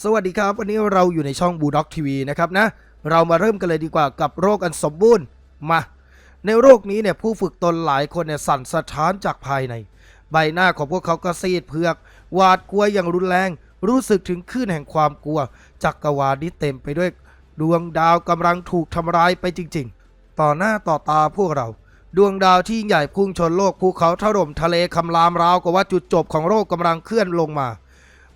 สวัสดีครับ วันนี้เราอยู่ในช่องบูด็อกทีวีนะครับนะเรามาเริ่มกันเลยดีกว่ากับโรคอันสมบูรณ์มา ในโรคนี้เนี่ยผู้ฝึกตนหลายคนเนี่ยสั่นสะท้านจากภายใน ใบหน้าของพวกเขาก็ซีดเผือก หวาดกลัวอย่างรุนแรง รู้สึกถึงคลื่นแห่งความกลัว จักรวาลนี้เต็มไปด้วย ดวงดาวกำลังถูกทำลายไปจริง ๆ ต่อหน้าต่อตาพวกเรา ดวงดาวที่ใหญ่พุ่งชนโลกภูเขาถล่มทะเลคำรามราวกับว่าจุดจบของโลกกำลังเคลื่อนลงมา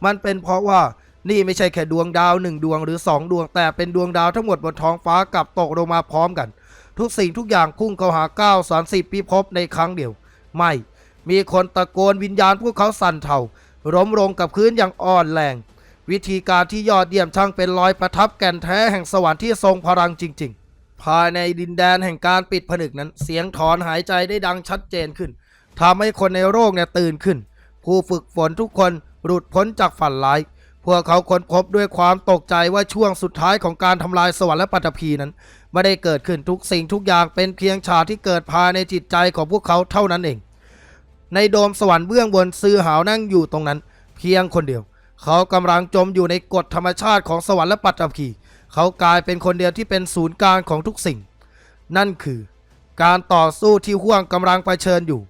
มันเป็นเพราะว่า นี่ไม่ใช่แค่ดวงดาวหนึ่งดวงหรือสองดวง แต่เป็นดวงดาวทั้งหมดบนท้องฟ้ากับตกลงมาพร้อมกัน ทุกสิ่งทุกอย่างพุ่งเข้าหา9 3 0พิภพในครั้งเดียว ไม่ มีคนตะโกนวิญญาณพวกเขาสั่นเทาล้มลงกับพื้นอย่างอ่อนแรง วิธีการที่ยอดเยี่ยมช่างเป็นรอยประทับแก่นแท้แห่งสวรรค์ที่ทรงพลังจริง ๆ ภายในดินแดนแห่งการปิดผนึกนั้น เสียงถอนหายใจได้ดังชัดเจนขึ้นทำให้คนในโลกเนี่ยตื่นขึ้น ผู้ฝึกฝนทุกคนหลุดพ้นจากฝันร้าย พวกเขาค้นพบด้วยความตกใจว่าช่วงสุดท้ายของการทำลายสวรรค์และปัตภีนั้น ไม่ได้เกิดขึ้นทุกสิ่งทุกอย่างเป็นเพียงฉากที่เกิดภายในจิตใจของพวกเขาเท่านั้นเอง ในโดมสวรรค์เบื้องบนซื้อหาวนั่งอยู่ตรงนั้น เพียงคนเดียว เขากำลังจมอยู่ในกฎธรรมชาติของสวรรค์และปัตภีเขากลายเป็นคนเดียวที่เป็นศูนย์กลางของทุกสิ่ง นั่นคือ การต่อสู้ที่ห่วงกำลังเผชิญอยู่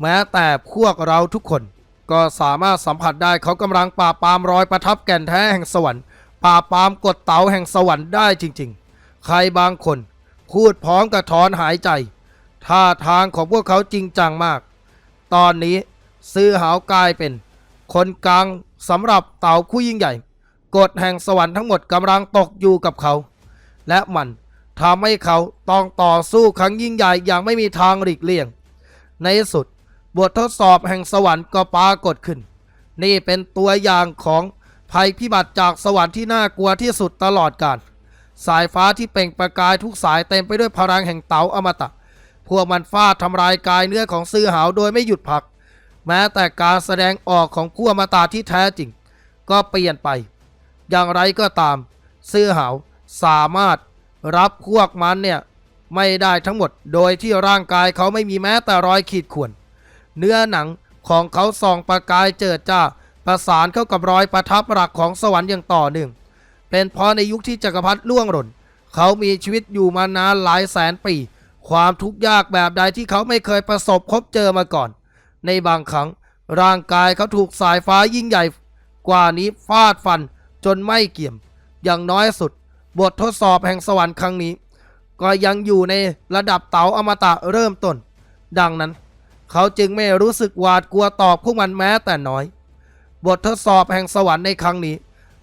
แม้แต่พวกเราทุกคน ก็สามารถสัมผัสได้เขากำลังปราปามรอยประทับแก่นแท้แห่งสวรรค์ปราปามกฎเต๋าแห่งสวรรค์ได้จริงๆ ใครบางคนพูดพร้อมกับถอนหายใจท่าทางของพวกเขาจริงจังมาก ตอนนี้ซื้อหาวกลายเป็น คนกลางสำหรับเต่าผู้ยิ่งใหญ่กฎแห่งสวรรค์ทั้งหมดกำลังตกอยู่กับเขา และมันทำให้เขาต้องต่อสู้ครั้งยิ่งใหญ่อย่างไม่มีทางหลีกเลี่ยง ในสุด บททดสอบแห่งสวรรค์ก็ปรากฏขึ้น นี่เป็นตัวอย่างของภัยพิบัติจากสวรรค์ที่น่ากลัวที่สุดตลอดกาลสายฟ้าที่เปล่งประกายทุกสายเต็มไปด้วยพลังแห่งเต๋าอมตะ พวกมันฟาดทำลายกายเนื้อของซื้อหาวโดยไม่หยุดพัก แม้แต่การแสดงออกของผู้อมตะที่แท้จริง ก็เปลี่ยนไป อย่างไรก็ตาม ซื้อหาวสามารถรับพวกมันเนี่ยไม่ได้ทั้งหมด โดยที่ร่างกายเขาไม่มีแม้แต่รอยขีดข่วน เนื้อหนังของเขาส่องประกายเจิดจ้าประสานเข้ากับรอยประทับหลักของสวรรค์อย่างต่อเนื่องเป็นเพราะในยุคที่จักรพรรดิล่วงหล่น เขามีชีวิตอยู่มานานหลายแสนปี ความทุกข์ยากแบบใดที่เขาไม่เคยประสบพบเจอมาก่อน ในบางครั้งร่างกายเขาถูกสายฟ้ายิ่งใหญ่ กว่านี้ฟาดฟันจนไม่เกี่ยม อย่างน้อยสุด บททดสอบแห่งสวรรค์ครั้งนี้ ก็ยังอยู่ในระดับเต๋าอมตะเริ่มต้น ดังนั้น เขาจึงไม่รู้สึกหวาดกลัวต่อพวกมันแม้แต่น้อย บททดสอบแห่งสวรรค์ในครั้งนี้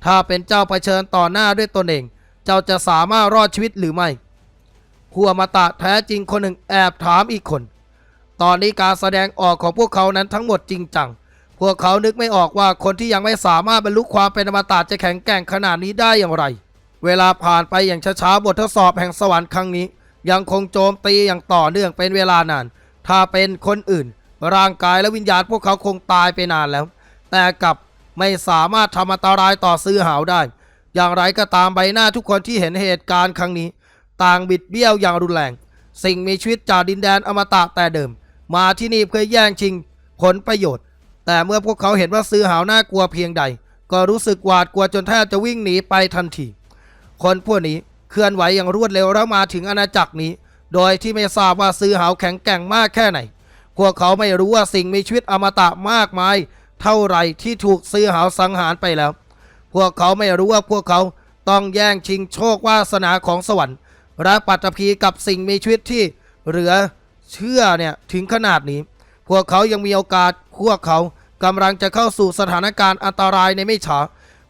ถ้าเป็นเจ้าเผชิญต่อหน้าด้วยตนเอง เจ้าจะสามารถรอดชีวิตหรือไม่ผู้อมตะแท้จริงคนหนึ่งแอบถามอีกคน ตอนนี้การแสดงออกของพวกเขานั้นทั้งหมดจริงจัง พวกเขานึกไม่ออกว่าคนที่ยังไม่สามารถบรรลุความเป็นอมตะจะแข็งแกร่งขนาดนี้ได้อย่างไร เวลาผ่านไปอย่างช้าๆบททดสอบแห่งสวรรค์ครั้งนี้ ยังคงโจมตีอย่างต่อเนื่องเป็นเวลานาน ถ้าเป็นคนอื่น ร่างกายและวิญญาณพวกเขาคงตายไปนานแล้ว แต่กับไม่สามารถทำอันตรายต่อซื้อหาวได้ อย่างไรก็ตามใบหน้าทุกคนที่เห็นเหตุการณ์ครั้งนี้ ต่างบิดเบี้ยวอย่างรุนแรง สิ่งมีชีวิตจากดินแดนอมตะแต่เดิม มาที่นี่เพื่อแย่งชิง ผลประโยชน์ แต่เมื่อพวกเขาเห็นว่าซื้อหาวน่ากลัวเพียงใด ก็รู้สึกหวาดกลัวจนแทบจะวิ่งหนีไปทันที คนพวกนี้เคลื่อนไหวอย่างรวดเร็วแล้วมาถึงอาณาจักรนี้ โดยที่ไม่ทราบว่าซื้อหาวแข็งแกร่งมากแค่ไหน พวกเขาไม่รู้ว่าสิ่งมีชีวิตอมตะมากมาย เท่าไหร่ที่ถูกซื้อหาวสังหารไปแล้ว พวกเขาไม่รู้ว่าพวกเขาต้องแย่งชิงโชควาสนาของสวรรค์และปัตตภีกับสิ่งมีชีวิตที่เหลือเชื่อเนี่ยถึงขนาดนี้ พวกเขายังมีโอกาสพวกเขากำลังจะเข้าสู่สถานการณ์อันตรายในไม่ช้า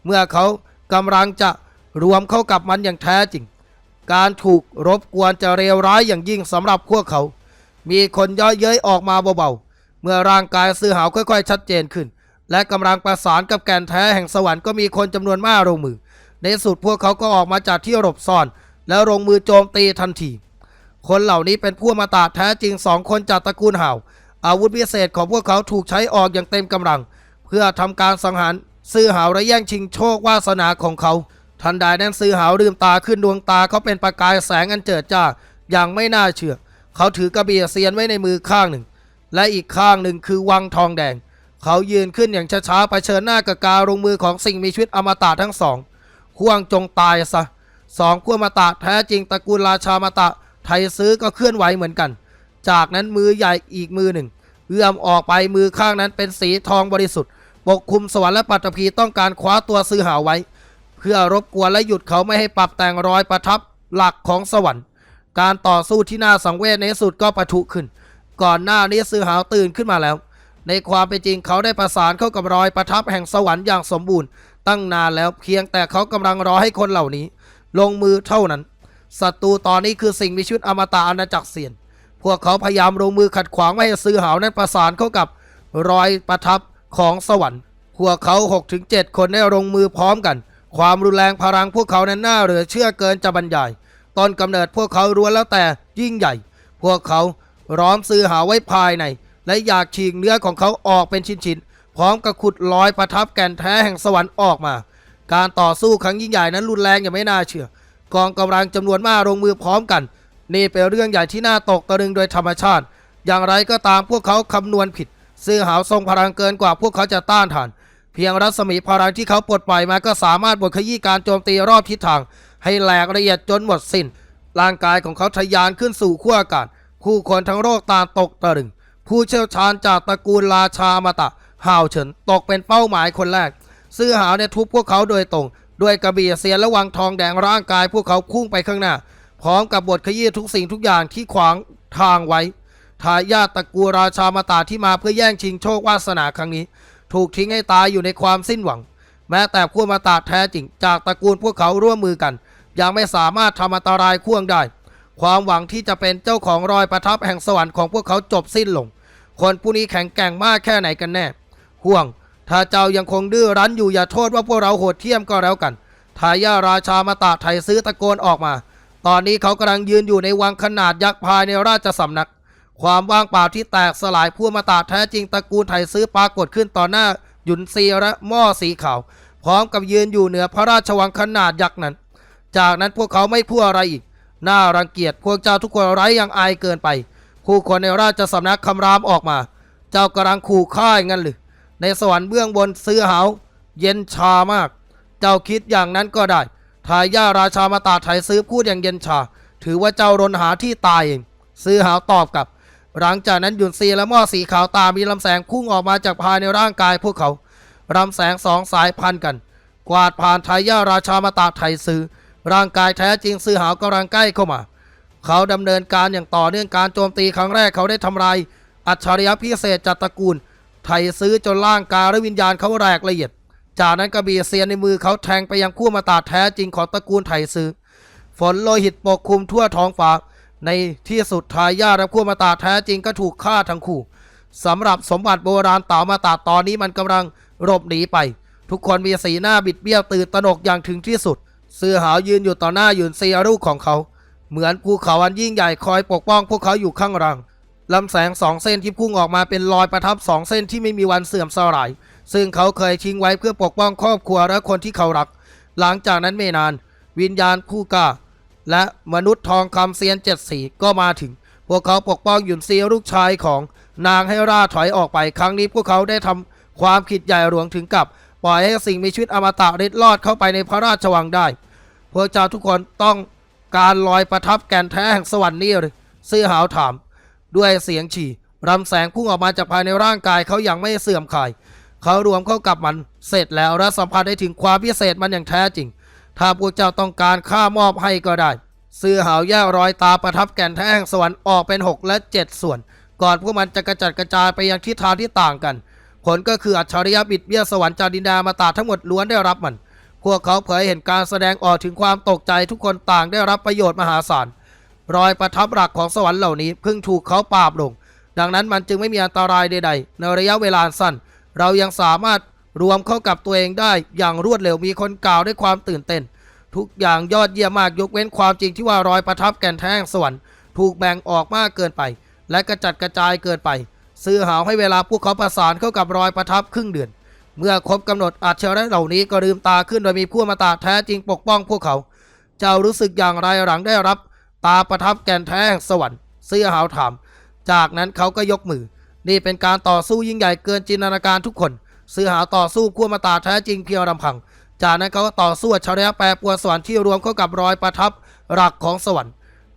เมื่อเขากำลังจะรวมเข้ากับมันอย่างแท้จริง การถูกรบกวนจะเลวร้ายอย่างยิ่งสำหรับพวกเขา มีคนย่อยเย้ยออกมาเบาๆ เมื่อร่างกายซื้อหาวค่อยๆ ชัดเจนขึ้น และกำลังประสานกับแกนแท้แห่งสวรรค์ก็มีคนจำนวนมากลงมือ ในสุดพวกเขาก็ออกมาจากที่หลบซ่อน แล้วลงมือโจมตีทันที คนเหล่านี้เป็นผู้มาตาแท้จริงสองคนจากตระกูลห่าว อาวุธพิเศษของพวกเขาถูกใช้ออกอย่างเต็มกำลัง เพื่อทำการสังหารซื้อหาวและแย่งชิงโชควาสนาของเขา ทันใดนั้นซื้อหาวลืมตาขึ้นดวงตาเขาเป็นประกายแสงอันเจิดจ้าอย่างไม่น่าเชื่อ เขาถือกระบี่เซียนไว้ในมือข้างหนึ่ง และอีกข้างหนึ่งคือวังทองแดง เขายืนขึ้นอย่างช้าๆเผชิญหน้ากับการลงมือของสิ่งมีชีวิตอมตะทั้งสองห่วงจงตายซะสองขั้วมาตะแท้จริงตระกูลราชามาตะ ไทยซื้อก็เคลื่อนไหวเหมือนกัน จากนั้นมือใหญ่อีกมือหนึ่งเอื้อมออกไปมือข้างนั้นเป็นสีทองบริสุทธิ์ปกคลุมสวรรค์และปัตตภีต้องการคว้าตัวซื้อหาไว้ พื่อรบกวนและหยุดเขาไม่ให้ปรับแต่งรอยประทับหลักของสวรรค์ การต่อสู้ที่น่าสังเวชในสุดก็ปะทุขึ้น ก่อนหน้านี้ซือหาวตื่นขึ้นมาแล้ว ในความเป็นจริงเขาได้ประสานเข้ากับรอยประทับแห่งสวรรค์อย่างสมบูรณ์ ตั้งนานแล้วเพียงแต่เขากำลังรอให้คนเหล่านี้ ลงมือเท่านั้นศัตรูตอนนี้คือสิ่งมีชีวิตอมตะอาณาจักรเสียน พวกเขาพยายามลงมือขัดขวางไม่ให้ซือหาวนั้นประสานเข้ากับรอยประทับของสวรรค์ พวกเขา6-7ถึง7คนได้ลงมือพร้อมกัน ความรุนแรงพลังพวกเขานั้นน่าเหลือเชื่อเกินจะบรรยายต้นกำเนิดพวกเขาล้วนแล้วแต่ยิ่งใหญ่ พวกเขาร้อมซื้อหาไว้ภายใน และอยากฉีกเนื้อของเขาออกเป็นชิ้นๆ พร้อมกับขุดรอยประทับแก่นแท้แห่งสวรรค์ออกมา การต่อสู้ครั้งยิ่งใหญ่นั้นรุนแรงอย่างไม่น่าเชื่อ กองกำลังจำนวนมากลงมือพร้อมกัน นี่เป็นเรื่องใหญ่ที่น่าตกตะลึงโดยธรรมชาติ อย่างไรก็ตามพวกเขาคำนวณผิด ซื้อหาทรงพลังเกินกว่าพวกเขาจะต้านทาน เพียงรัศมีพลังที่เขาปลดปล่อยมาก็สามารถบดขยี้การโจมตีรอบทิศทาง ให้แหลกละเอียดจนหมดสิ้น ร่างกายของเขาทะยานขึ้นสู่ขั้วอากาศผู้คนทั้งโลกต่างตกตะลึง ผู้เชี่ยวชาญจากตระกูลราชาอมตะห่าวเฉินตกเป็นเป้าหมายคนแรก ซื้อหาวเนี่ยทุบพวกเขาโดยตรง ด้วยกระบี่เสียนและวังทองแดงร่างกายพวกเขาพุ่งไปข้างหน้า พร้อมกับบทขยี้ทุกสิ่งทุกอย่างที่ขวางทางไว้ทายาทตระกูลราชามาตาที่มาเพื่อแย่งชิงโชควาสนาครั้งนี้ ถูกทิ้งให้ตายอยู่ในความสิ้นหวัง แม้แต่พวมาตาแท้จริง จากตระกูลพวกเขาร่วมมือกัน ยังไม่สามารถทำอันตรายข่วงได้ ความหวังที่จะเป็นเจ้าของรอยประทับแห่งสวรรค์ของพวกเขาจบสิ้นลง คนผู้นี้แข็งแกร่งมากแค่ไหนกันแน่ห่วง ถ้าเจ้ายังคงดื้อรั้นอยู่อย่าโทษว่าพวกเราโหดเที่ยมก็แล้วกันทายาราชามาตาไทยซื้อตะโกนออกมา ตอนนี้เขากำลังยืนอยู่ในวังขนาดยักษ์ภายในราชสำนัก ความว่างเปล่าที่แตกสลายผู้มาตาแท้จริงตระกูลไทยซื้อปรากฏขึ้นต่อหน้าหยุนซีและหม้อสีขาว พร้อมกับยืนอยู่เหนือพระราชวังขนาดยักษ์นั้น จากนั้นพวกเขาไม่พูดอะไรอีกน่ารังเกียจพวกเจ้าทุกคนไร้อย่างอายเกินไปผู้คนในราชสำนักคำรามออกมา เจ้ากำลังขู่ฆ่าอย่างนั้นหรือในสวรรค์เบื้องบนซื้อหาวเย็นชามาก เจ้าคิดอย่างนั้นก็ได้ทายาราชามาตาไทยซื้อพูดอย่างเย็นชา ถือว่าเจ้ารนหาที่ตายเองซื้อหาวตอบกลับ หลังจากนั้นหยุนซีและหม้อสีขาวตามีลำแสงพุ่งออกมาจากภายในร่างกายพวกเขาลำแสงสองสายพันกัน กวาดผ่านทายาราชามาตาไทซื้อร่างกายแท้จริงซื้อหาวกำลังใกล้เข้ามา เขาดำเนินการอย่างต่อเนื่องการโจมตีครั้งแรกเขาได้ทำลายอัจฉริยะพิเศษจากตระกูล ไทซื้อจนร่างกายและวิญญาณเขาแหลกละเอียด จากนั้นกระบี่เซียนในมือเขาแทงไปยังคู่มาตาแท้จริงของตระกูลไทซื้อ ฝนโลหิตปกคลุมทั่วท้องฟ้า ในที่สุดทายาทและคู่มาตาแท้จริงก็ถูกฆ่าทั้งคู่สำหรับสมบัติโบราณเต่ามาตาตอนนี้มันกำลังหลบหนีไป ทุกคนมีสีหน้าบิดเบี้ยวตื่นตระหนกอย่างถึงที่สุดเสื้อหาวยืนอยู่ต่อหน้าหยุนซีอารุของเขา เหมือนภูเขาอันยิ่งใหญ่คอยปกป้องพวกเขาอยู่ข้างหลังลำแสงสองเส้นที่พุ่งออกมาเป็นรอยประทับสองเส้นที่ไม่มีวันเสื่อมสลาย ซึ่งเขาเคยทิ้งไว้เพื่อปกป้องครอบครัวและคนที่เขารัก หลังจากนั้นไม่นาน วิญญาณผู้กา และมนุษย์ทองคำเซียนเจ็ดสีก็มาถึง พวกเขาปกป้องหยุนเซียลูกชายของนางให้ราถอยออกไป ครั้งนี้พวกเขาได้ทำความผิดใหญ่หลวงถึงกับ ปล่อยให้สิ่งมีชีวิตอมตะริดรอดเข้าไปในพระราชวังได้ พวกเจ้าทุกคนต้องการลอยประทับแก่นแท้แห่งสวรรค์นี่หรือซื่อหาวถาม ด้วยเสียงฉี่รำแสงพุ่งออกมาจากภายในร่างกายเขาอย่างไม่เสื่อมคลายเขารวมเข้ากับมันเสร็จแล้วและสัมผัสได้ถึงความพิเศษมันอย่างแท้จริง ถ้าพวกเจ้าต้องการข้ามอบให้ก็ได้ซื้อหาวแยกรอยตาประทับแก่นแท่งสวรรค์ออกเป็น 6 และ 7 ส่วน ก่อนพวกมันจะกระจัดกระจายไปยังทิศทางที่ต่างกัน ผลก็คืออัจฉริยะบิดเบี้ยวสวรรค์จากดินดนมาตาทั้งหมดล้วนได้รับมัน พวกเขาเผยเห็นการแสดงออกถึงความตกใจทุกคนต่างได้รับประโยชน์มหาศาลรอยประทับหลักของสวรรค์เหล่านี้เพิ่งถูกเขาปราบลง ดังนั้นมันจึงไม่มีอันตรายใดๆในระยะเวลาสั้น เรายังสามารถ รวมเข้ากับตัวเองได้อย่างรวดเร็วมีคนกล่าวด้วยความตื่นเต้น ทุกอย่างยอดเยี่ยมมากยกเว้นความจริงที่ว่ารอยประทับแก่นแท่งสวรรค์ถูกแบ่งออกมากเกินไป และกระจัดกระจายเกินไป ซื้อหาวให้เวลาพวกเขาประสานเข้ากับรอยประทับครึ่งเดือน เมื่อครบกำหนดอัจฉริยะเหล่านี้ก็ลืมตาขึ้นโดยมีผู้มาตาแท้จริงปกป้องพวกเขา เจ้ารู้สึกอย่างไรหลังได้รับ ตาประทับแก่นแท่งสวรรค์เสื้อหาวถาม จากนั้นเขาก็ยกมือ นี่เป็นการต่อสู้ยิ่งใหญ่เกินจินตนาการทุกคน ซื้อหาต่อสู้ขั้วมาตาแท้จริงเพียงลำพัง จากนั้นเขาก็ต่อสู้อัจฉริยะแปรปวนสวรรค์ที่รวมเข้ากับรอยประทับหลักของสวรรค์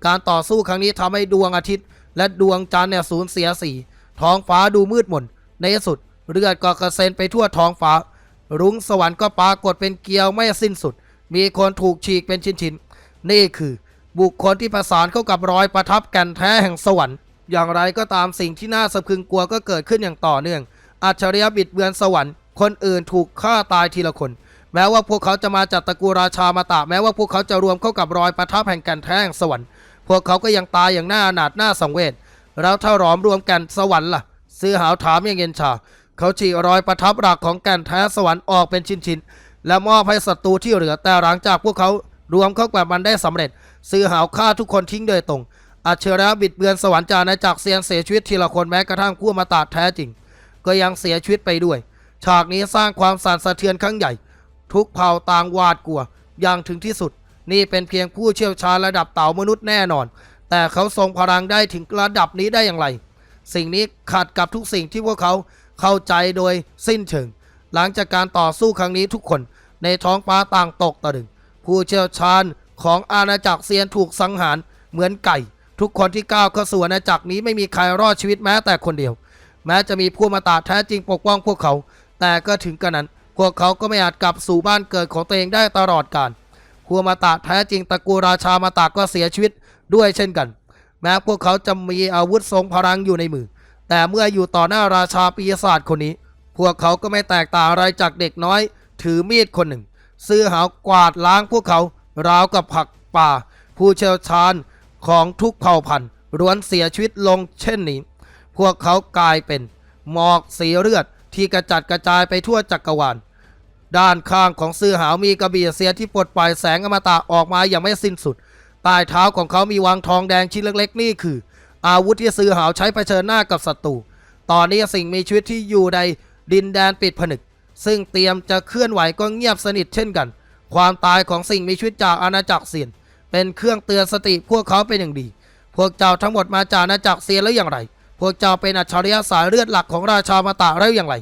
การต่อสู้ครั้งนี้ทำให้ดวงอาทิตย์ และดวงจันทร์เนี่ยสูญเสียสีท้องฟ้าดูมืดมนในที่สุดเลือดก็กระเซ็นไปทั่วท้องฟ้า รุ้งสวรรค์ก็ปรากฏเป็นเกลียวไม่สิ้นสุด มีคนถูกฉีกเป็นชิ้นๆนี่คือ บุคคลที่ประสานเข้ากับรอยประทับแก่นแท้แห่งสวรรค์ อย่างไรก็ตามสิ่งที่น่าสะพึงกลัวก็เกิดขึ้นอย่างต่อเนื่อง อัจฉริยะบิดเบือนสวรรค์ คนอื่นถูกฆ่าตายทีละคน แม้ว่าพวกเขาจะมาจากตระกูลราชามาตะ แม้ว่าพวกเขาจะรวมเข้ากับรอยประทับแห่งก่นแท้งสวรรค์ พวกเขาก็ยังตายอย่างน่าอนาถน่าสังเวชแล้วถ้าหลอมรวมก่นสวรรค์ล่ะ ซื้อหาวถามอย่างเย็นชา เขาฉีกรอยประทับหลักของแก่นแท้สวรรค์ออกเป็นชิ้นๆ และมอบให้ศัตรูที่เหลือแต่หลังจากพวกเขารวมเข้ากับมันได้สำเร็จ ซื้อหาวฆ่าทุกคนทิ้งโดยตรงอัจฉริยะบิดเบือนสวรรค์จานจากเซียนเสียชีวิตทีละคนแม้กระทั่งผู้มาตราแท้จริง ก็ยังเสียชีวิตไปด้วย ฉากนี้สร้างความสั่นสะเทือนครั้งใหญ่ ทุกเผ่าต่างหวาดกลัว อย่างถึงที่สุด นี่เป็นเพียงผู้เชี่ยวชาญระดับเต่ามนุษย์แน่นอน แต่เขาทรงพลังได้ถึงระดับนี้ได้อย่างไร สิ่งนี้ขัดกับทุกสิ่งที่พวกเขาเข้าใจโดยสิ้นเชิง หลังจากการต่อสู้ครั้งนี้ทุกคนในท้องฟ้าต่างตกตะลึง ผู้เชี่ยวชาญของอาณาจักรเซียนถูกสังหารเหมือนไก่ ทุกคนที่ก้าวเข้าสู่อาณาจักรนี้ไม่มีใครรอดชีวิตแม้แต่คนเดียว แม้จะมีผู้มาตาแท้จริงปกป้องพวกเขา แต่ก็ถึงกระนั้น พวกเขาก็ไม่อาจกลับสู่บ้านเกิดของตัวเองได้ตลอดกาลผู้มาตาแท้จริงตระกูลราชามาตาก็เสียชีวิตด้วยเช่นกัน แม้พวกเขาจะมีอาวุธทรงพลังอยู่ในมือ แต่เมื่ออยู่ต่อหน้าราชาปีศาจคนนี้ พวกเขาก็ไม่แตกต่างอะไรจากเด็กน้อย ถือมีดคนหนึ่ง ซื้อหาวกวาดล้างพวกเขาราวกับผักป่า ผู้เชี่ยวชาญของทุกเผ่าพันธุ์ล้วนเสียชีวิตลงเช่นนี้ พวกเขากลายเป็น หมอกสีเลือดที่กระจัดกระจายไปทั่วจักรวาล ด้านข้างของซื้อหาวมีกระบี่เสียที่ปลดปล่อยแสงอมตะออกมาอย่างไม่สิ้นสุด ใต้เท้าของเขามีวางทองแดงชิ้นเล็กๆ นี่คือ อาวุธที่ซื้อหาวใช้เผชิญหน้ากับศัตรู ตอนนี้สิ่งมีชีวิตที่อยู่ในดินแดนปิดผนึก ซึ่งเตรียมจะเคลื่อนไหวก็เงียบสนิทเช่นกัน ความตายของสิ่งมีชีวิตจากอาณาจักรเซียน เป็นเครื่องเตือนสติพวกเขาเป็นอย่างดี พวกเจ้าทั้งหมดมาจากอาณาจักรเซียนแล้วอย่างไร พวกเจ้าเป็นอัจฉริยะสายเลือดหลักของราชามาตะแล้วอย่างไร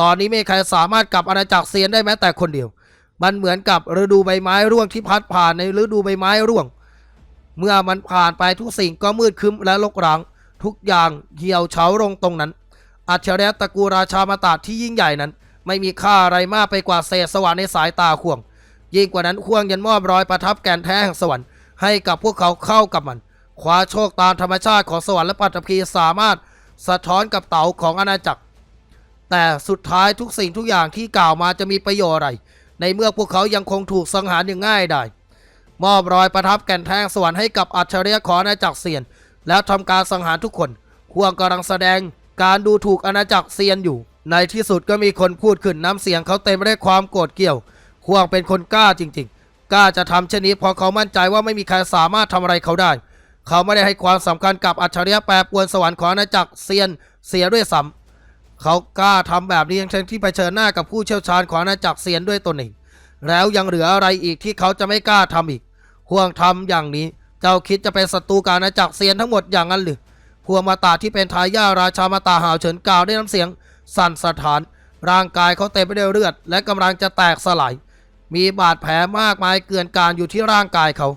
ตอนนี้ไม่ใครสามารถกลับอาณาจักรเซียนได้แม้แต่คนเดียว มันเหมือนกับฤดูใบไม้ร่วงที่พัดผ่านในฤดูใบไม้ร่วง เมื่อมันผ่านไปทุกสิ่งก็มืดคึ้มและรกร้าง ทุกอย่างเหี่ยวเฉาลงตรงนั้น อัจฉริยะตระกูลราชามาตาที่ยิ่งใหญ่นั้น ไม่มีค่าอะไรมากไปกว่าเศษสวรรค์ในสายตาข่วง ยิ่งกว่านั้นข่วงยันมอบรอยประทับแก่นแท้แห่งสวรรค์ให้กับพวกเขาเข้ากับมัน คว้าโชคตามธรรมชาติของสวรรค์และปัตภีสามารถสะท้อนกับเต่าของอาณาจักร แต่สุดท้ายทุกสิ่งทุกอย่างที่กล่าวมาจะมีประโยชน์อะไร ในเมื่อพวกเขายังคงถูกสังหารอย่างง่ายได้มอบรอยประทับแก่นแท่งสวรรค์ให้กับอัจฉริยะของอาณาจักรเซียน แล้วทำการสังหารทุกคนควงกำลังแสดงการดูถูกอาณาจักรเซียนอยู่ ในที่สุดก็มีคนพูดขึ้นน้ำเสียงเขาเต็มไปด้วยความโกรธเกรี่ยวควงเป็นคนกล้าจริง ๆ กล้าจะทำเช่นนี้เพราะเขามั่นใจว่าไม่มีใครสามารถทำอะไรเขาได้ เขาไม่ได้ให้ความสำคัญกับอัจฉริยะแปรปวนสวรรค์ของอาณาจักรเซียนเสียด้วยซ้ำเขากล้าทำแบบนี้ทั้งที่เผชิญหน้ากับผู้เชี่ยวชาญของอาณาจักรเซียนด้วยตนเอง แล้วยังเหลืออะไรอีกที่เขาจะไม่กล้าทำอีกห่วงทำอย่างนี้ เจ้าคิดจะเป็นศัตรูกับอาณาจักรเซียนทั้งหมดอย่างนั้นหรือพวงมาตาที่เป็นทายาทราชามาตาหาวเฉินกล่าวด้วยน้ำเสียง สั่นสะท้าน ร่างกายเขาเต็มไปด้วยเลือด และกำลังจะแตกสลาย มีบาดแผลมากมายเกลื่อนกลาดอยู่ที่ร่างกายเขา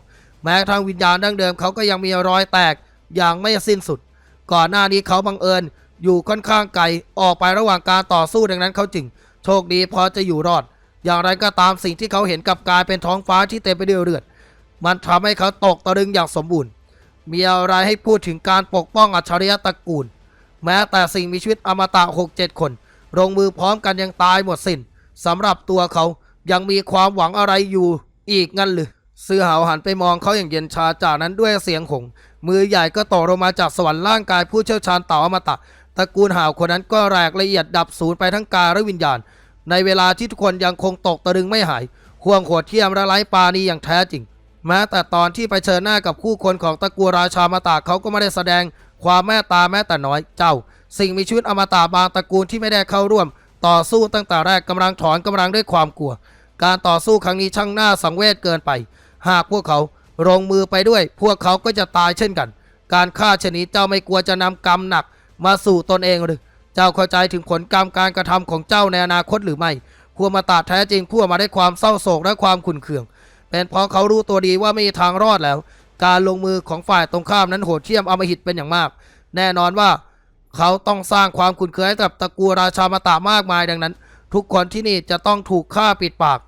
แม้ทางวิญญาณดั้งเดิมเขาก็ยังมีรอยแตกอย่างไม่สิ้นสุด ก่อนหน้านี้เขาบังเอิญอยู่ค่อนข้างไกลออกไประหว่างการต่อสู้ดังนั้นเขาจึง โชคดีพอจะอยู่รอด อย่างไรก็ตามสิ่งที่เขาเห็นกับกลายเป็นท้องฟ้าที่เต็มไปด้วยเลือด มันทำให้เขาตกตะลึงอย่างสมบูรณ์ มีอะไรให้พูดถึงการปกป้องอัจฉริยะตระกูล แม้แต่สิ่งมีชีวิตอมตะหกเจ็ดคนลงมือพร้อมกันยังตายหมดสิน้นสำหรับตัวเขายังมีความหวังอะไรอยู่อีกงั้นหรือ เสือหาวหันไปมองเขาอย่างเย็นชาจากนั้นด้วยเสียงหงมือใหญ่ก็ตกลงมาจากสวรรค์ร่างกายผู้เชี่ยวชาญเต่าอมตะตระกูลหาวคนนั้นก็แหลกละเอียดดับสูญไปทั้งกายและวิญญาณ ในเวลาที่ทุกคนยังคงตกตะลึงไม่หายห่วงโหดเที่ยมและไร้ปาณีอย่างแท้จริง แม้แต่ตอนที่ไปเชิญหน้ากับคู่คนของตระกูลราชามาตาเขาก็ไม่ได้แสดง ความแม่ตาแม้แต่น้อยเจ้า สิ่งมีชีวิตอมตะบางตระกูลที่ไม่ได้เข้าร่วม ต่อสู้ตั้งแต่แรกกำลังถอนกำลังด้วยความกลัว การต่อสู้ครั้งนี้ช่างหน่าสังเวชเกินไป หากพวกเขาลงมือไปด้วย พวกเขาก็จะตายเช่นกัน การฆ่าชนิดเจ้าไม่กลัวจะนำกรรมหนักมาสู่ตนเองหรือ เจ้าเข้าใจถึงผลกรรมการกระทำของเจ้าในอนาคตหรือไม่ผู้อมาตาแท้จริงผู้มาได้ความเศร้าโศกและความขุ่นเคือง เป็นเพราะเขารู้ตัวดีว่าไม่มีทางรอดแล้ว การลงมือของฝ่ายตรงข้ามนั้นโหดเหี้ยมอมหิตเป็นอย่างมาก แน่นอนว่าเขาต้องสร้างความขุ่นเคืองให้กับตระกูลราชามาตามากมายดังนั้น ทุกคนที่นี่จะต้องถูกฆ่าปิดปาก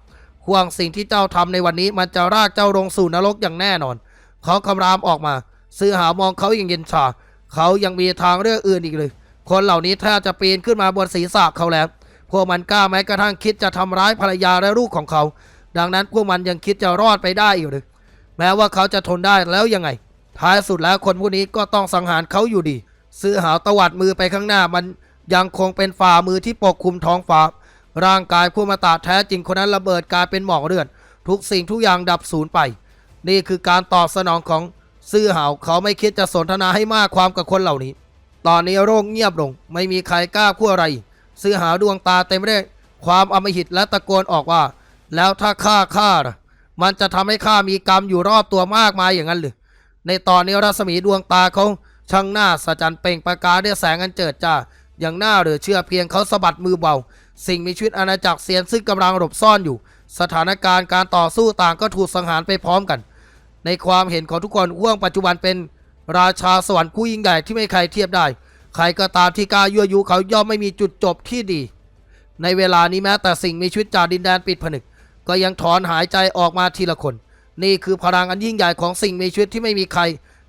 ห่วงสิ่งที่เจ้าทำในวันนี้ มันจะรากเจ้าลงสู่นรกอย่างแน่นอน เขาคำรามออกมา ซื้อหามองเขาอย่างเย็นชา เขายังมีทางเลือกอื่นอีกเลย คนเหล่านี้แทบจะปีนขึ้นมาบนศีรษะเขาแล้ว พวกมันกล้าแม้กระทั่งคิดจะทำร้ายภรรยาและลูกของเขา ดังนั้นพวกมันยังคิดจะรอดไปได้อยู่เลยแม้ว่าเขาจะทนได้แล้วยังไง ท้ายสุดแล้วคนพวกนี้ก็ต้องสังหารเขาอยู่ดี ซื้อหาวตวัดมือไปข้างหน้ามันยังคงเป็นฝ่ามือที่ปกคลุมท้องฟ้า ร่างกายผู้มาตาแท้จริงคนนั้นระเบิดกลายเป็นหมอกเลือด ทุกสิ่งทุกอย่างดับสูญไป นี่คือการตอบสนองของซื่อหาวเขาไม่คิดจะสนทนาให้มากความกับคนเหล่านี้ ตอนนี้โรคเงียบลง ไม่มีใครกล้าพูดอะไร ซื่อหาวดวงตาเต็มไปด้วยความอมหิตและตะโกนออกว่า แล้วถ้าข้าฆ่ามันจะทำให้ข้ามีกรรมอยู่รอบตัวมากมายอย่างนั้นหรือในตอนนี้รัศมีดวงตาเขาช่างหน้าสะจันเป่งประกายด้วยแสงอันเจิดจ้าอย่างน่าเหลือเชื่อเพียงเขาสะบัดมือเบา สิ่งมีชีวิตอาณาจักรเซียนซึ่งกำลังหลบซ่อนอยู่ สถานการณ์การต่อสู้ต่างก็ถูกสังหารไปพร้อมกัน ในความเห็นของทุกคนห่วงปัจจุบันเป็นราชาสวรรค์ผู้ยิ่งใหญ่ที่ไม่ใครเทียบได้ ใครก็ตามที่กล้ายั่วยุเขาย่อมไม่มีจุดจบที่ดี ในเวลานี้แม้แต่สิ่งมีชีวิตจากดินแดนปิดผนึก ก็ยังถอนหายใจออกมาทีละคน นี่คือพลังอันยิ่งใหญ่ของสิ่งมีชีวิตที่ไม่มีใคร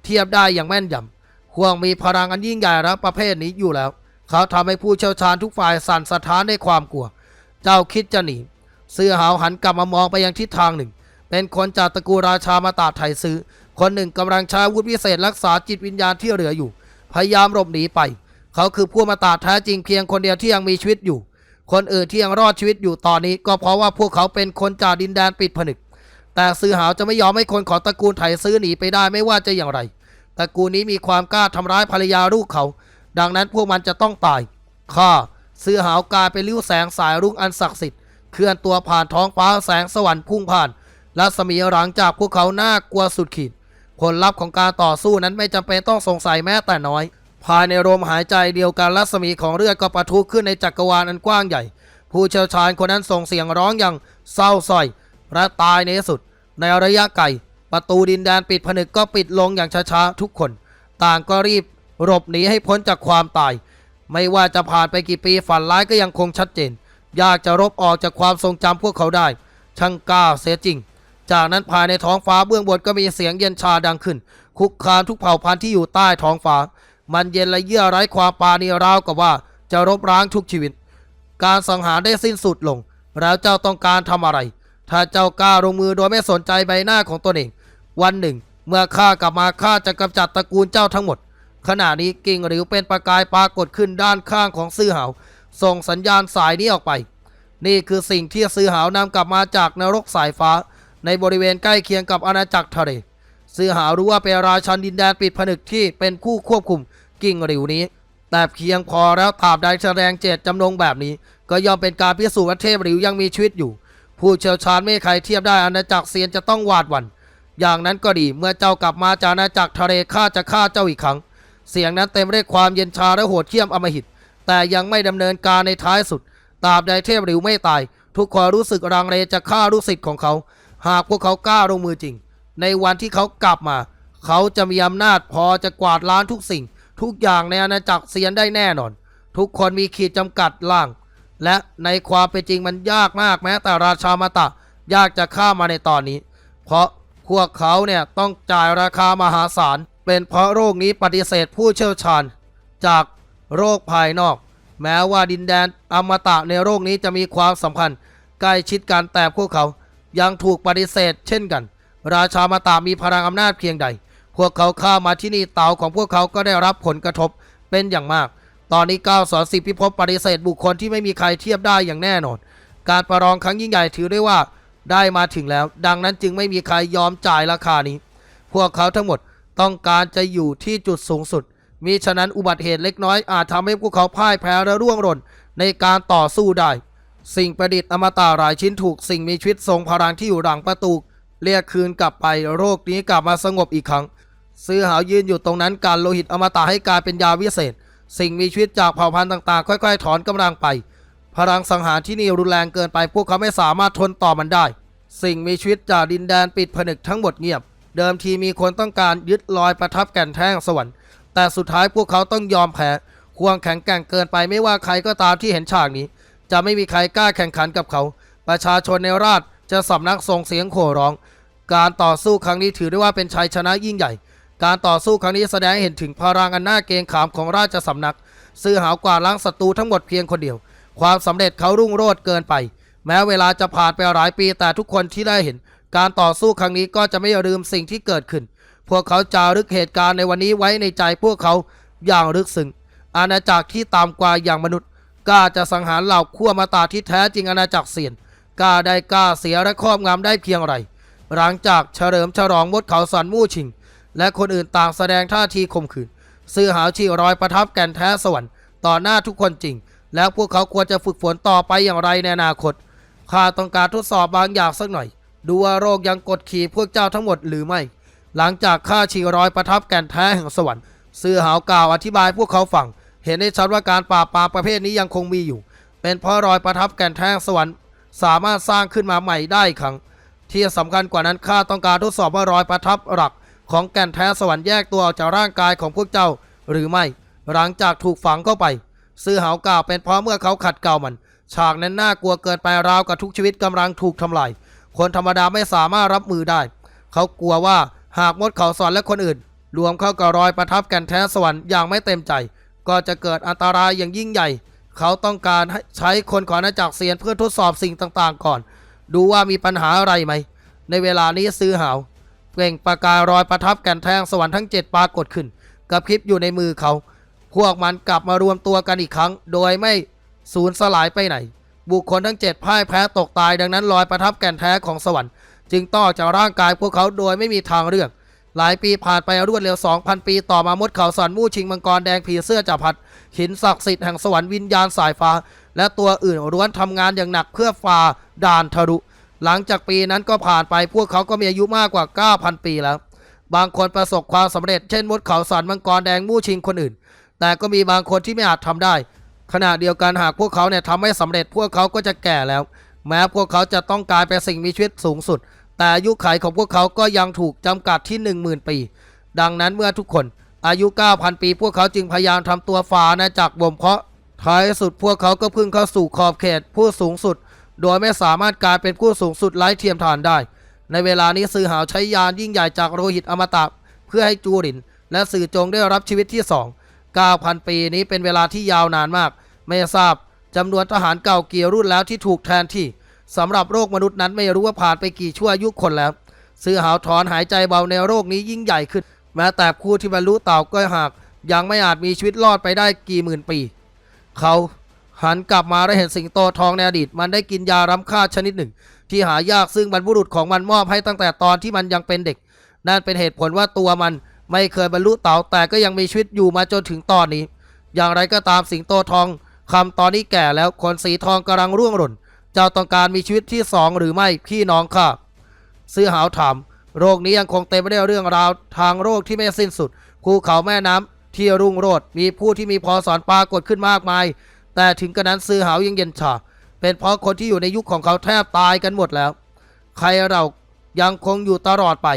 เทียบได้อย่างแม่นยำห่วงมีพลังอันยิ่งใหญ่และประเภทนี้อยู่แล้ว เขาทำให้ผู้เชี่ยวชาญทุกฝ่ายสั่นสะท้านด้วยความกลัว เจ้าคิดจะหนีเสื้อหาวหันกลับมามองไปยังทิศทางหนึ่ง เป็นคนจากตระกูลราชามาตาไทยซื้อ คนหนึ่งกำลังใช้อาวุธพิเศษรักษาจิตวิญญาณที่เหลืออยู่ พยายามหลบหนีไป เขาคือผู้มาตาแท้จริงเพียงคนเดียวที่ยังมีชีวิตอยู่ คนอื่นที่ยังรอดชีวิตอยู่ตอนนี้ ก็เพราะว่าพวกเขาเป็นคนจากดินแดนปิดผนึก แต่ซื้อหาวจะไม่ยอมให้คนของตระกูลไถซื้อหนีไปได้ไม่ว่าจะอย่างไรตระกูลนี้มีความกล้าทำร้ายภรรยาลูกเขา ดังนั้นพวกมันจะต้องตายข้าซื้อหาวกลายเป็นริ้วแสงสายรุ่งอันศักดิ์สิทธิ์เคลื่อนตัวผ่านท้องฟ้าแสงสวรรค์พุ่งผ่านรัศมีหลังจากพวกเขาน่ากลัวสุดขีด ผลลัพธ์ของการต่อสู้นั้นไม่จำเป็นต้องสงสัยแม้แต่น้อย ภายในลมหายใจเดียวกันรัศมีของเลือดก็ปะทุขึ้นในจักรวาลอันกว้างใหญ่ ผู้เชี่ยวชาญคนนั้นส่งเสียงร้องอย่างเศร้าส้อยและตายในที่สุด ในระยะไกลประตูดินแดนปิดผนึกก็ปิดลงอย่างช้าๆทุกคน ต่างก็รีบ หลบหนีให้พ้นจากความตาย ไม่ว่าจะผ่านไปกี่ปีฝันร้ายก็ยังคงชัดเจน ยากจะรบออกจากความทรงจำพวกเขาได้ ช่างกล้าเสียจริง จากนั้นภายในท้องฟ้าเบื้องบนก็มีเสียงเย็นชาดังขึ้น คุกคามทุกเผ่าพันธุ์ที่อยู่ใต้ท้องฟ้า มันเย็นและเยื่อไร้ความปาณีราวกับว่าจะรบร้างทุกชีวิต การสังหารได้สิ้นสุดลง แล้วเจ้าต้องการทำอะไร ถ้าเจ้ากล้าลงมือโดยไม่สนใจใบหน้าของตนเอง วันหนึ่ง เมื่อข้ากลับมาข้าจะกำจัดตระกูลเจ้าทั้งหมด ขณะนี้กิ่งหริวเป็นประกายปรากฏขึ้นด้านข้างของซื่อหาว ส่งสัญญาณสายนี้ออกไป นี่คือสิ่งที่ซื่อหาวนำกลับมาจากนรกสายฟ้า ในบริเวณใกล้เคียงกับอาณาจักรทะเลซื่อหาวรู้ว่าเป็นราชันดินแดนปิดผนึกที่เป็นผู้ควบคุมกิ่งหริวนี้แต่เพียงพอแล้วตราบใดแสดงเจตจำนงแบบนี้ ก็ย่อมเป็นการพิสูจน์ว่าเทพหริวยังมีชีวิตอยู่ ผู้เชี่ยวชาญไม่ใครเทียบได้อาณาจักรเซียนจะต้องหวาดหวัน่นอย่างนั้นก็ดีเมื่อเจ้ากลับมาจากอาณาจักรทะเลข้าจะฆ่าเจ้าอีกครั้ง เสียงนั้นเต็มไปด้วยความเย็นชาและโหดเหี้ยมอมหิต แต่ยังไม่ดำเนินการในท้ายสุด ตราบใดเทพหริวไม่ตาย ทุกคนรู้สึกรังเลจะฆ่าลูกศิษย์ของเขา หากพวกเขากล้าลงมือจริง ในวันที่เขากลับมา เขาจะมีอำนาจพอจะกวาดล้างทุกสิ่ง ทุกอย่างในอาณาจักรเซียนได้แน่นอน ทุกคนมีขีดจำกัดล่าง และในความเป็นจริงมันยากมากแม้แต่ราชามาตะยากจะฆ่ามาในตอนนี้ เพราะพวกเขาเนี่ยต้องจ่ายราคามหาศาล เป็นเพราะโรคนี้ปฏิเสธผู้เชี่ยวชาญ จากโรคภายนอก แม้ว่าดินแดนอมตะในโรคนี้จะมีความสัมพันธ์ใกล้ชิดกันแต่พวกเขายังถูกปฏิเสธ เช่นกัน ราชามาตามีพลังอำนาจเพียงใด พวกเขาข้ามาที่นี่เต่าของพวกเขาก็ได้รับผลกระทบเป็นอย่างมาก ตอนนี้ก้าวสอนสิบพิภพปฏิเสธบุคคลที่ไม่มีใครเทียบได้อย่างแน่นอน การประลองครั้งยิ่งใหญ่ถือได้ว่าได้มาถึงแล้ว ดังนั้นจึงไม่มีใครยอมจ่ายราคานี้ พวกเขาทั้งหมด ต้องการจะอยู่ที่จุดสูงสุด มิฉะนั้นอุบัติเหตุเล็กน้อยอาจทำให้พวกเขาพ่ายแพ้และร่วงหล่นในการต่อสู้ได้ สิ่งประดิษฐ์อมตะหลายชิ้นถูกสิ่งมีชีวิตทรงพลังที่อยู่หลังประตู เรียกคืนกลับไปโรคนี้กลับมาสงบอีกครั้ง ซื้อหาวยืนอยู่ตรงนั้นการโลหิตอมตะให้กลายเป็นยาวิเศษ สิ่งมีชีวิตจากเผ่าพันธุ์ต่างๆ ค่อย ๆ ถอนกำลังไป พลังสังหารที่นี่รุนแรงเกินไป พวกเขาไม่สามารถทนต่อมันได้ สิ่งมีชีวิตจากดินแดนปิดผนึกทั้งหมดเงียบ เดิมทีมีคนต้องการยึดรอยประทับแก่นแท่งสวรรค์ แต่สุดท้ายพวกเขาต้องยอมแพ้ควงแข็งแกร่งเกินไปไม่ว่าใครก็ตามที่เห็นฉากนี้ จะไม่มีใครกล้าแข่งขันกับเขา ประชาชนในราชจะสำนักส่งเสียงโห่ร้อง การต่อสู้ครั้งนี้ถือได้ว่าเป็นชัยชนะยิ่งใหญ่ การต่อสู้ครั้งนี้แสดงให้เห็นถึงพลังอันน่าเกรงขามของราชสำนัก ซื้อหาวกว่าล้างศัตรูทั้งหมดเพียงคนเดียว ความสำเร็จเขารุ่งโรจน์เกินไป แม้เวลาจะผ่านไปหลายปีแต่ทุกคนที่ได้เห็น การต่อสู้ครั้งนี้ก็จะไม่ลืมสิ่งที่เกิดขึ้น พวกเขาจารึกเหตุการณ์ในวันนี้ไว้ในใจพวกเขาอย่างลึกซึ้งอาณาจักรที่ต่ำกว่าอย่างมนุษย์กล้าจะสังหารเหล่าขั้วมาตาที่แท้จริงอาณาจักรเสียนกล้าได้กล้าเสียและครอบงำได้เพียงไรหลังจากเฉลิมฉลองมดเขาสันมู่ชิง และคนอื่นต่างแสดงท่าทีข่มขืนซื้อหาวชีรอยประทับแก่นแท้สวรรค์ต่อหน้าทุกคนจริง แล้วพวกเขาควรจะฝึกฝนต่อไปอย่างไรในอนาคตข้าต้องการทดสอบบางอย่างสักหน่อย ดูว่าโรคยังกดขี่พวกเจ้าทั้งหมดหรือไม่ หลังจากข้าชีรอยประทับแก่นแท้แห่งสวรรค์ซื้อหาวกล่าวอธิบายพวกเขาฟัง เห็นได้ชัดว่าการปราบปรามประเภทนี้ยังคงมีอยู่ เป็นเพราะรอยประทับแก่นแท้งสวรรค์ สามารถสร้างขึ้นมาใหม่ได้ครั้ง ที่สำคัญกว่านั้นข้าต้องการทดสอบว่ารอยประทับหลัก ของแก่นแท้สวรรค์แยกตัวออกจากร่างกายของพวกเจ้าหรือไม่ หลังจากถูกฝังเข้าไป ซื้อหาวกล่าวเป็นเพราะเมื่อเขาขัดเกลามัน ฉากนั้นน่ากลัวเกินไปราวกับทุกชีวิตกำลังถูกทำลาย คนธรรมดาไม่สามารถรับมือได้ เขากลัวว่าหากมดเขาสอนและคนอื่น รวมเข้ากับรอยประทับแก่นแท้สวรรค์อย่างไม่เต็มใจ ก็จะเกิดอันตรายอย่างยิ่งใหญ่ เขาต้องการให้ใช้คนของอาณาจักรเซียนเพื่อทดสอบสิ่งต่างๆ ก่อน ดูว่ามีปัญหาอะไรไหม ในเวลานี้ซื้อหาวเปล่งประกายรอยประทับแก่นแทงสวรรค์ทั้งเจ็ดปรากฏขึ้นกับพริบอยู่ในมือเขา พวกมันกลับมารวมตัวกันอีกครั้ง โดยไม่สูญสลายไปไหน บุคคลทั้งเจ็ดพ่ายแพ้ตกตายดังนั้นรอยประทับแก่นแท้ของสวรรค์ จึงต้อจากร่างกายพวกเขาโดยไม่มีทางเลือก หลายปีผ่านไปรวดเร็ว 2,000 ปีต่อมามดเขาสันมู่ชิงมังกรแดงผีเสื้อจับพัดหินศักดิ์สิทธิ์แห่งสวรรค์วิญญาณสายฟ้า และตัวอื่นล้วนทำงานอย่างหนักเพื่อฝ่าด่านทะลุหลังจากปีนั้นก็ผ่านไปพวกเขาก็มีอายุมากกว่า 9,000 ปีแล้ว บางคนประสบความสำเร็จเช่นมดเขาสันมังกรแดงมู่ชิงคนอื่น แต่ก็มีบางคนที่ไม่อาจทำได้ ขณะเดียวกันหากพวกเขาเนี่ยทำไม่สำเร็จพวกเขาก็จะแก่แล้ว แม้พวกเขาจะต้องกลายเป็นสิ่งมีชีวิตสูงสุด แต่อายุขัยของพวกเขาก็ยังถูกจำกัดที่ 10,000 ปี ดังนั้นเมื่อทุกคน อายุ 9,000 ปี พวกเขาจึงพยายามทำตัวฝ่าอาณาจักรบ่มเพาะท้ายสุดพวกเขาก็พึ่งเข้าสู่ขอบเขตผู้สูงสุด โดยไม่สามารถกลายเป็นผู้สูงสุดไร้เทียมทานได้ ในเวลานี้สื่อหาวใช้ยานยิ่งใหญ่จากโลหิตอมตะเพื่อให้จูริน และสื่อจงได้รับชีวิตที่2 9,000 ปีนี้เป็นเวลาที่ยาวนานมาก ไม่ทราบจำนวนทหารเก่าเกี่ยวรุ่นแล้วที่ถูกแทนที่สำหรับโรคมนุษย์นั้นไม่รู้ว่าผ่านไปกี่ชั่วอายุคนแล้วสื่อหาวถอนหายใจเบาในโรคนี้ยิ่งใหญ่ขึ้น แม้แต่ผู้ที่บรรลุเต่าก็หาก ยังไม่อาจมีชีวิตรอดไปได้กี่หมื่นปี เขาหันกลับมาและเห็นสิงโตทองในอดีต มันได้กินยาล้ำค่าชนิดหนึ่ง ที่หายากซึ่งบรรพบุรุษของมันมอบให้ตั้งแต่ตอนที่มันยังเป็นเด็ก นั่นเป็นเหตุผลว่าตัวมัน ไม่เคยบรรลุเต่าแต่ก็ยังมีชีวิตอยู่มาจนถึงตอนนี้ อย่างไรก็ตามสิงโตทองคำตอนนี้แก่แล้วขนสีทองกำลังร่วงหล่น เจ้าต้องการมีชีวิตที่สองหรือไม่พี่น้องข้าซื้อหาวถามโรคนี้ยังคงเต็มไปด้วยเรื่องราวทางโรคที่ไม่สิ้นสุด ภูเขาแม่น้ำที่รุ่งโรจน์มีผู้ที่มีพอสอนปรากฏขึ้นมากมาย แต่ถึงกระนั้นซื้อหาวยังเย็นชาเป็นเพราะคนที่อยู่ในยุคของเขาแทบตายกันหมดแล้ว ใครเรายังคงอยู่ตลอดไป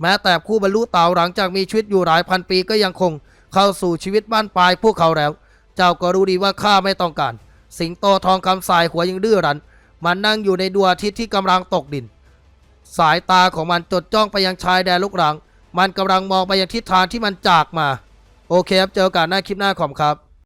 แม้แต่ผู้บรรลุเต่าหลังจากมีชีวิตอยู่หลายพันปีก็ยังคงเข้าสู่ชีวิตบ้านปลายพวกเขาแล้ว เจ้าก็รู้ดีว่าข้าไม่ต้องการ สิงโตทองคำสายหัวยังดื้อรั้น มันนั่งอยู่ในดวงอาทิตย์ที่กำลังตกดิน สายตาของมันจดจ้องไปยังชายแดนลูกรัง มันกำลังมองไปยังทิศทางที่มันจากมา โอเคครับเจอกันหน้าคลิปหน้าขอบครับ